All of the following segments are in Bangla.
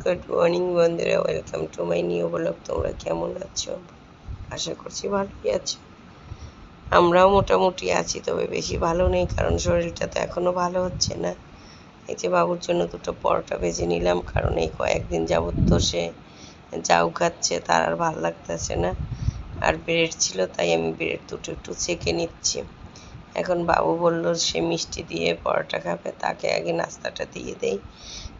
গুড মর্নিং বন্ধুরা। Welcome to my new blog তোমরা কেমন আছো? আশা করছি ভালোই আছো। আমরাও মোটামুটি আছি, তবে বেশি ভালো নেই, কারণ শরীরটা তো এখনও ভালো হচ্ছে না। এই যে বাবুর জন্য দুটো পরোটা ভেজে নিলাম, কারণ এই কয়েকদিন যাবত তো সে যাও খাচ্ছে, তার আর ভালো লাগতেছে না। আর ব্রেড ছিল, তাই আমি ব্রেড দুটো একটু ছেঁকে নিচ্ছি। এখন বাবু বলল, সে মিষ্টি দিয়ে পরোটা খাবে, তাকে আগে নাস্তাটা দিয়ে দেই।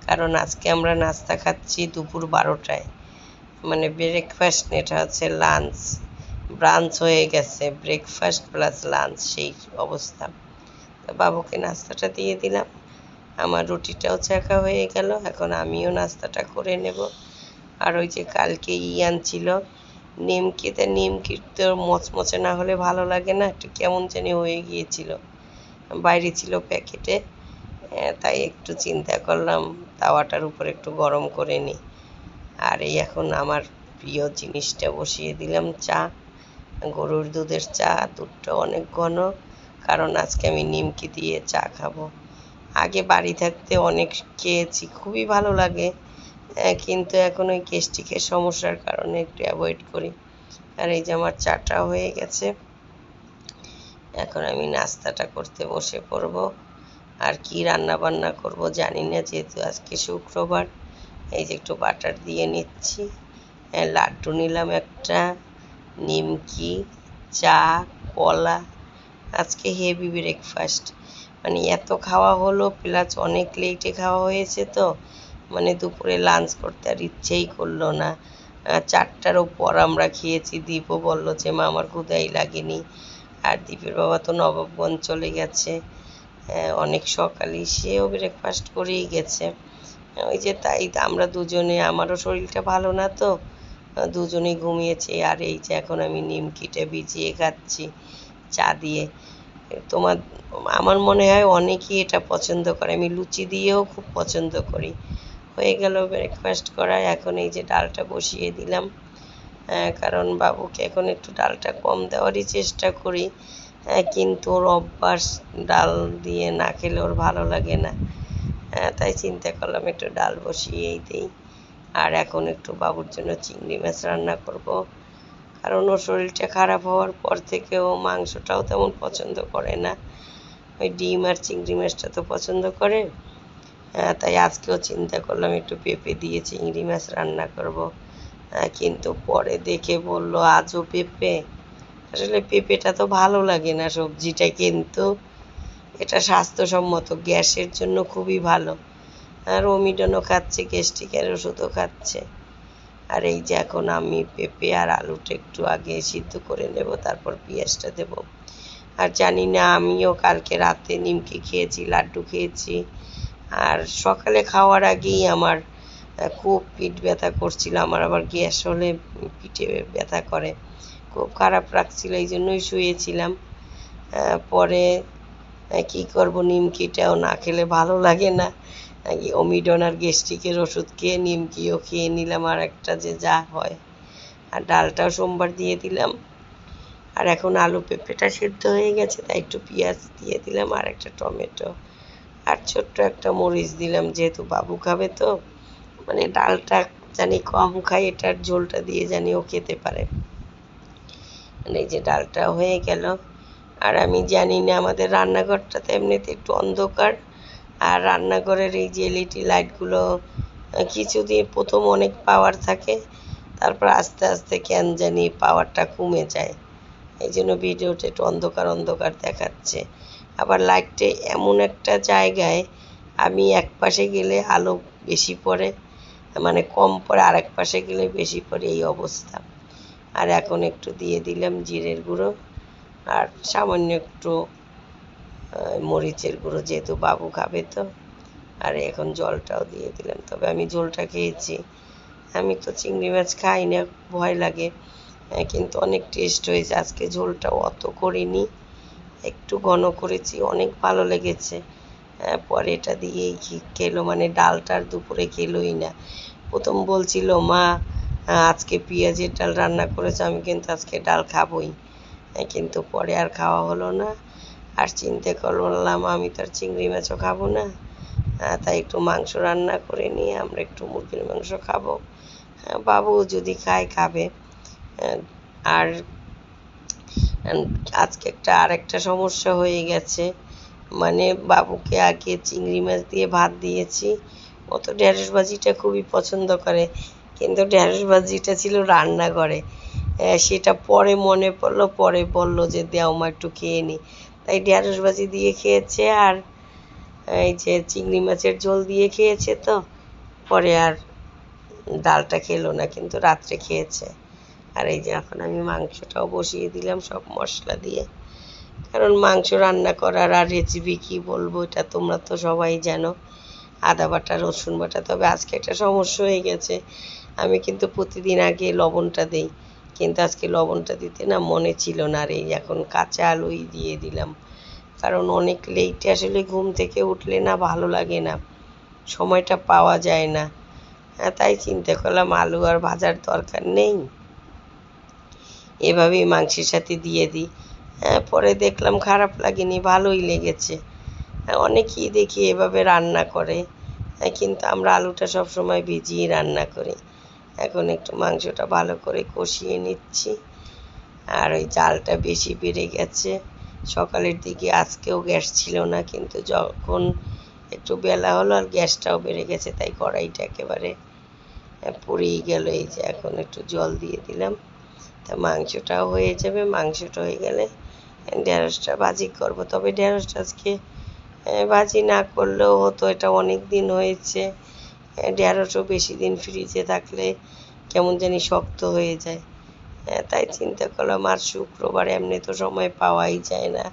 কারণ আজকে আমরা নাস্তা খাচ্ছি দুপুর বারোটায়। মানে ব্রেকফাস্ট এটা হচ্ছে লাঞ্চ ব্রাঞ্চ হয়ে গেছে ব্রেকফাস্ট প্লাস লাঞ্চ সেই অবস্থা। তো বাবুকে নাস্তাটা দিয়ে দিলাম। আমার রুটিটাও চাকা হয়ে গেল, এখন আমিও নাস্তাটা করে নেব। আর ওই যে কালকে ইয়ান ছিল নিমকিতে নিমকির তো মচমচে না হলে ভালো লাগে না, একটু কেমন জানি হয়ে গিয়েছিল। বাইরে ছিল প্যাকেটে। তাই একটু চিন্তা করলাম, তাওয়াটার উপর একটু গরম করে নিই। আর এই এখন আমার প্রিয় জিনিসটা বসিয়ে দিলাম চা। গরুর দুধের চা, দুধটা অনেক ঘন, কারণ আজকে আমি নিমকি দিয়ে চা খাব। আগে বাড়ি থাকতে অনেক খেয়েছি, খুবই ভালো লাগে কিন্তু এখন ওই গ্যাস্ট্রিকের সমস্যার কারণে একটু অ্যাভয়েড করি। আর এই যে আমার চাটা হয়ে গেছে, এখন আমি নাস্তাটা করতে বসে পড়ব। আর কি রান্না বান্না করব জানি না, যেহেতু আজকে শুক্রবার। এই যে একটু বাটার দিয়ে নিচ্ছি। লাড্ডু নিলাম একটা, নিমকি, চা, কলা। আজকে হেভি ব্রেকফাস্ট মানে এত খাওয়া হলো প্লাস অনেক লেটে খাওয়া হয়েছে তো। মানে দুপুরে লাঞ্চ করতে আর ইচ্ছেই করল না। চারটারও ওপর আমরা খেয়েছি, দীপও বলল যে, মা, আমার ক্ষুদাই লাগেনি। আর দীপের বাবা তো নবাবগঞ্জ চলে গেছে। অনেক সকালে সেও ব্রেকফাস্ট করেই গেছে। ওই যে তাই আমরা দুজনে, আমারও শরীরটা ভালো না তো দুজনেই ঘুমিয়েছি। আর এই যে এখন আমি নিমকিটা ভিজিয়ে খাচ্ছি চা দিয়ে। তোমার, আমার মনে হয় অনেকেই এটা পছন্দ করে। আমি লুচি দিয়েও খুব পছন্দ করি। হয়ে গেল ব্রেকফাস্ট করা। এখন এই যে ডালটা বসিয়ে দিলাম। কারণ বাবুকে এখন একটু ডালটা কম দেওয়ারই চেষ্টা করি। কিন্তু ওর অভ্যাস ডাল দিয়ে না খেলে ওর ভালো লাগে না। তাই চিন্তা করলাম একটু ডাল বসিয়েই দিই। আর এখন একটু বাবুর জন্য চিংড়ি মাছ রান্না করব। কারণ ওর শরীরটা খারাপ হওয়ার পর থেকে ও মাংসটাও তেমন পছন্দ করে না। ওই ডিম আর চিংড়ি মাছটা তো পছন্দ করে। তাই আজকেও চিন্তা করলাম একটু পেঁপে দিয়ে চিংড়ি মাছ রান্না করব। কিন্তু পরে দেখে বলল, আজও পেঁপে? আসলে পেঁপেটা তো ভালো লাগে না, সবজিটা কিন্তু এটা স্বাস্থ্যসম্মত, গ্যাসের জন্য খুবই ভালো। আর অমিডনও খাচ্ছে, গ্যাস্ট্রিকের ওষুধও খাচ্ছে। আর এই যে এখন আমি পেঁপে আর আলুটা একটু আগে সিদ্ধ করে নেব, তারপর পেঁয়াজটা দেব। আর জানি না, আমিও কালকে রাতে নিমকি খেয়েছি, লাড্ডু খেয়েছি। আর সকালে খাওয়ার আগেই আমার খুব পিঠ ব্যথা করছিল, আমার আবার গ্যাস হলে পিঠে ব্যথা করে। খুব খারাপ লাগছিল এই জন্যই শুয়েছিলাম পরে কি করব, নিমকিটাও না খেলে ভালো লাগে না। অমিডন আর গ্যাস্ট্রিকের ওষুধ খেয়ে, নিমকিও খেয়ে নিলাম আর একটা যে যা হয়। আর ডালটাও সোমবার দিয়ে দিলাম। আর এখন আলু পেঁপেটা সিদ্ধ হয়ে গেছে, তাই একটু পেঁয়াজ দিয়ে দিলাম আর একটা টমেটো। আর ছোট্ট একটা মরিচ দিলাম, যেহেতু বাবু খাবে তো। মানে ডালটা জানি কম খাই এটার ঝোলটা দিয়ে জানি ও খেতে পারে। মানে যে ডালটা হয়ে গেল। আর আমি জানি না, আমাদের রান্নাঘরটা তো এমনিতে একটু অন্ধকার। আর রান্নাঘরের এই যে এলইডি লাইটগুলো কিছু কিছুদিন প্রথম অনেক পাওয়ার থাকে, তারপর আস্তে আস্তে কেন জানি পাওয়ারটা কমে যায়। এই জন্য ভিডিওটা একটু অন্ধকার অন্ধকার দেখাচ্ছে। আবার লাইটটা এমন একটা জায়গায় আমি এক পাশে গেলে আলো বেশি পড়ে মানে কম পড়ে আর এক পাশে গেলে বেশি পড়ে এই অবস্থা। আর এখন একটু দিয়ে দিলাম জিরের গুঁড়ো আর সামান্য একটু মরিচের গুঁড়ো যেহেতু বাবু খাবে তো। আর এখন জলটাও দিয়ে দিলাম। তবে আমি ঝোলটা খেয়েছি। আমি তো চিংড়ি মাছ খাই না, ভয় লাগে। কিন্তু অনেক টেস্ট হয়েছে। আজকে ঝোলটাও অত করিনি। একটু ঘন করেছি, অনেক ভালো লেগেছে। পরে এটা দিয়েই খেলো। মানে ডালটার দুপুরে খেলোই না। প্রথম বলছিল, মা আজকে পেঁয়াজের ডাল রান্না করেছে আমি কিন্তু আজকে ডাল খাবই। কিন্তু পরে আর খাওয়া হলো না। আর চিন্তা করলাম আমি তো আর চিংড়ি মাছও খাব না। আহ, তাই একটু মাংস রান্না করে নিয়ে আমরা একটু মুরগির মাংস খাব। হ্যাঁ, বাবু যদি খায় খাবে। আর আজকে একটা আরেকটা সমস্যা হয়ে গেছে। মানে বাবুকে আগে চিংড়ি মাছ দিয়ে ভাত দিয়েছি। ও তো ঢ্যাঁড়স ভাজিটা খুবই পছন্দ করে। কিন্তু ঢ্যাঁড়স ভাজিটা ছিল রান্নাঘরে। সেটা পরে মনে পড়ল, পরে বলল যে, দেও মা, একটু খেয়ে নি। তাই ঢ্যাঁড়স ভাজি দিয়ে খেয়েছে আর, এই যে চিংড়ি মাছের ঝোল দিয়ে খেয়েছে তো, পরে আর ডালটা খেলো না, কিন্তু রাত্রে খেয়েছে। আর এই যে এখন আমি মাংসটাও বসিয়ে দিলাম সব মশলা দিয়ে। কারণ মাংস রান্না করার আর রেসিপি কি বলব, এটা তোমরা তো সবাই জানো। আদা বাটা, রসুন বাটা, তবে আজকে একটা সমস্যা হয়ে গেছে। আমি কিন্তু প্রতিদিন আগে লবণটা দেই। কিন্তু আজকে লবণটা দিতে না মনে ছিল না আর এই এখন কাঁচা আলুই দিয়ে দিলাম। কারণ অনেক লেটে আসলে ঘুম থেকে উঠলে না ভালো লাগে না সময়টা পাওয়া যায় না। হ্যাঁ তাই চিন্তা করলাম আলু আর ভাজার দরকার নেই। এভাবেই মাংসের সাথে দিয়ে দিই। হ্যাঁ পরে দেখলাম খারাপ লাগেনি ভালোই লেগেছে। হ্যাঁ, অনেকেই দেখি এভাবে রান্না করে। হ্যাঁ, কিন্তু আমরা আলুটা সব সময় ভিজিয়ে রান্না করি। এখন একটু মাংসটা ভালো করে কষিয়ে নিচ্ছি। আর ওই জালটা বেশি বেড়ে গেছে। সকালের দিকে আজকেও গ্যাস ছিল না, কিন্তু যখন একটু বেলা হলো আর গ্যাসটাও বেড়ে গেছে, তাই কড়াইটা একেবারে পুড়েই গেল। এই যে এখন একটু জল দিয়ে দিলাম। তা মাংসটাও হয়ে যাবে। মাংসটা হয়ে গেলে ঢেঁড়সটা ভাজি করব। তবে ঢেঁড়সটা আজকে ভাজি না করলেও হতো, এটা অনেক দিন হয়েছে। ঢেঁড়সও বেশি দিন ফ্রিজে থাকলে কেমন জানি শক্ত হয়ে যায়। আহ, তাই চিন্তা করলাম আর শুক্রবার এমনি তো সময় পাওয়াই যায় না।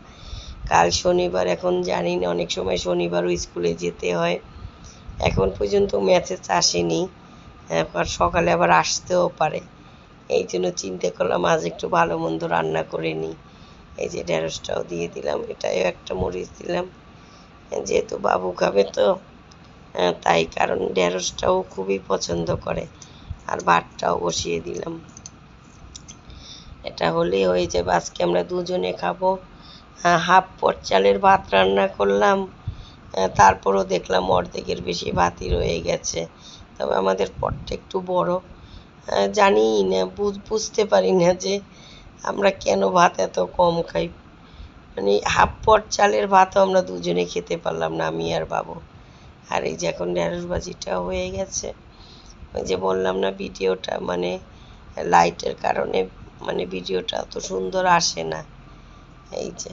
কাল শনিবার এখন জানি না অনেক সময় শনিবারও স্কুলে যেতে হয়। এখন পর্যন্ত ম্যাচেস আসেনি। আর সকালে আবার আসতেও পারে। এই জন্য চিন্তা করলাম আজ একটু ভালো মন্দ রান্না করে নিই। এই যে ঢেঁড়সটাও দিয়ে দিলাম এটাও একটা মরিচ দিলাম। যেহেতু বাবু খাবে তো। তাই কারণ ঢেঁড়সটাও খুবই পছন্দ করে। আর ভাতটাও বসিয়ে দিলাম। এটা হলেই হয়ে যাবে। আজকে আমরা দুজনে খাব হাফ পট চালের ভাত রান্না করলাম। তারপরও দেখলাম অর্ধেকের বেশি ভাতই রয়ে গেছে। তবে আমাদের পটটা একটু বড়। জানি না, বুঝ- বুঝতে পারি না যে আমরা কেন ভাত এত কম খাই। মানে হাফ পট চালের ভাতও আমরা দুজনে খেতে পারলাম না, আমি আর বাবু। আর এই যে এখন ভাজিটা হয়ে গেছে। ওই যে বললাম না, ভিডিওটা মানে লাইটের কারণে মানে ভিডিওটা অত সুন্দর আসে না। এই যে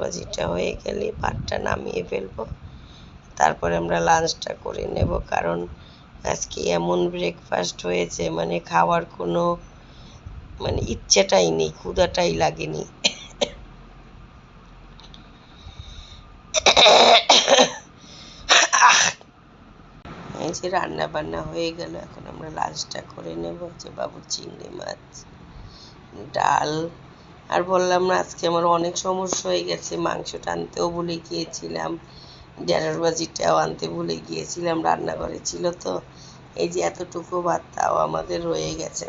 ভাজিটা হয়ে গেলে ভাতটা নামিয়ে ফেলব। তারপরে আমরা লাঞ্চটা করে নেব কারণ আজকে এমন ব্রেকফাস্ট হয়েছে মানে খাওয়ার কোনো মানে ইচ্ছেটাই নেই, ক্ষুধাটাই লাগেনি এই যে রান্না বান্না হয়ে গেল, এখন আমরা লাঞ্চটা করে নেব যে বাবু চিংড়ি মাছ, ডাল, আর বললাম না আজকে আমার অনেক সমস্যা হয়ে গেছে, মাংসটা আনতেও ভুলে গিয়েছিলাম, ঢেঁড়স ভাজিটাও আনতে ভুলে গিয়েছিলাম, রান্নাঘরে ছিল তো, এই যে এতটুকু ভাত তাও আমাদের রয়ে গেছে।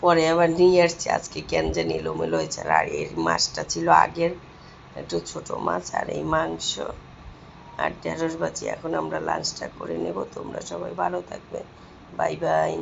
পরে আবার নিয়ে আসছি, আজকে কেন জানি এলোমেলো হয়েছে, আর এই মাছটা ছিল আগের, একটু ছোট মাছ আর এই মাংস। আর ঢেঁড়স ভাজি এখন আমরা লাঞ্চটা করে নেব। তোমরা সবাই ভালো থাকবে। Bye bye